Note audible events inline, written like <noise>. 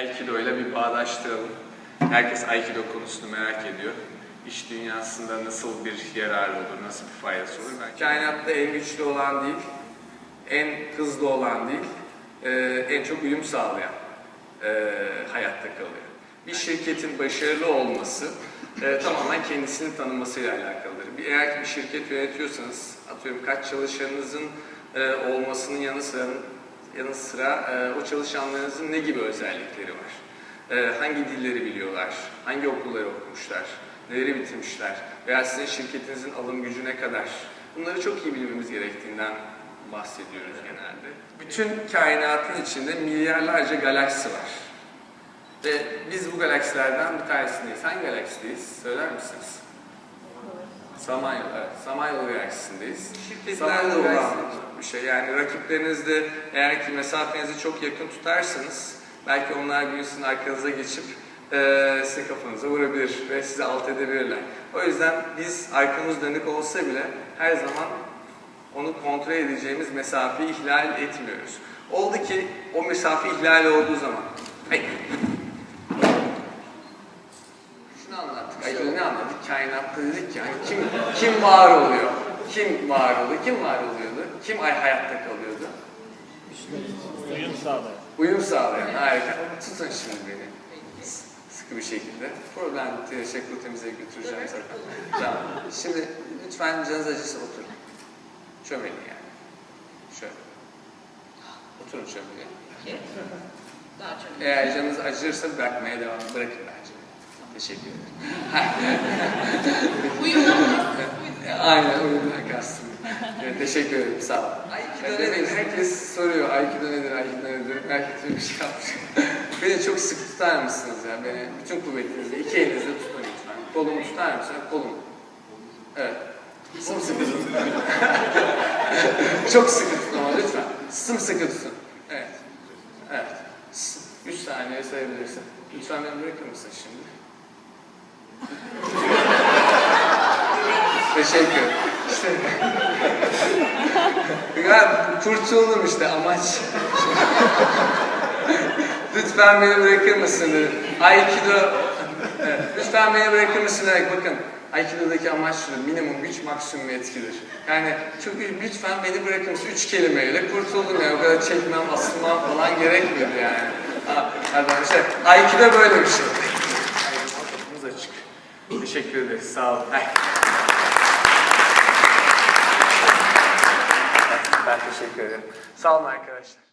Aikido ile bir bağdaştıralım. Herkes Aikido konusunu merak ediyor. İş dünyasında nasıl bir yararı olur, nasıl bir faydası olur? Belki kainatta en güçlü olan değil, en hızlı olan değil, e, en çok uyum sağlayan e, hayatta kalıyor. Bir şirketin başarılı olması e, tamamen kendisini tanımasıyla alakalıdır. Eğer bir şirket yönetiyorsanız, atıyorum kaç çalışanınızın olmasının yanı sıra, yanı sıra e, o çalışanlarınızın ne gibi özellikleri var? E, hangi dilleri biliyorlar? Hangi okulları okumuşlar? Neleri bitirmişler? Veya sizin şirketinizin alım gücü ne kadar? Bunları çok iyi bilmemiz gerektiğinden bahsediyoruz genelde. Bütün kainatın içinde milyarlarca galaksi var. Ve biz bu galaksilerden bir tanesindeyiz. Hangi galaksideyiz? Söyler misiniz? Samanyolu, evet. Samanyolu galaksisindeyiz. Samanyolu olan bir şey. Yani rakiplerinizde eğer ki mesafenizi çok yakın tutarsanız belki onlar birisinin arkanıza geçip eee sizin kafanıza vurabilir ve sizi alt edebilirler. O yüzden biz arkamız dönük olsa bile her zaman onu kontrol edeceğimiz mesafeyi ihlal etmiyoruz. Oldu ki o mesafe ihlal olduğu zaman Hayır. Anlattık. Ay, ne anlattık? Kainatta dedik ki hani kim kim var oluyor? Kim var oluyor? Kim var oluyordu? Kim ay hayatta kalıyordu? Uyum sağlar. Uyum sağlayan. Harika. Tutun şimdi beni. S- Sıkı bir şekilde. Problem teşekkür temizliğe götüreceğim zaten. Tamam. Şimdi lütfen canınız acısı oturun. Çömelin yani. Şöyle. Oturun çömelin. Eğer canınız acırsa bırakmaya devam bırakın. Teşekkür ederim. <laughs> Uyumdan Aynen uyumdan kastım. Evet, teşekkür ederim sağ olun. Aikido nedir? Herkes soruyor Aikido nedir, Aikido nedir? Ettiğim bir şey yapmış. <laughs> beni çok sık tutar mısınız ya? Beni bütün kuvvetinizle iki elinizle tutun lütfen. Kolumu tutar mısın? Kolumu. Evet. Sımsıkı tutun. <laughs> çok sıkı tutun ama lütfen. Sımsıkı tutun. Evet. Evet. S- Üç saniye sayabilirsin. Lütfen beni bırakır mısın şimdi? Teşekkür. İşte. ya kurtuldum işte amaç. Lütfen beni bırakır mısın dedi. Aikido. Lütfen beni bırakır mısın demek bakın. Aikido'daki amaç şu, minimum güç maksimum etkidir. Yani çok lütfen beni bırakır? Üç kelimeyle kurtuldum ya. O kadar çekmem, asılmam falan gerekmiyordu yani. Ha, pardon, işte Aikido böyle bir şey. Teşekkür ederiz. Sağ olun. Ben teşekkür ederim. Sağ olun arkadaşlar.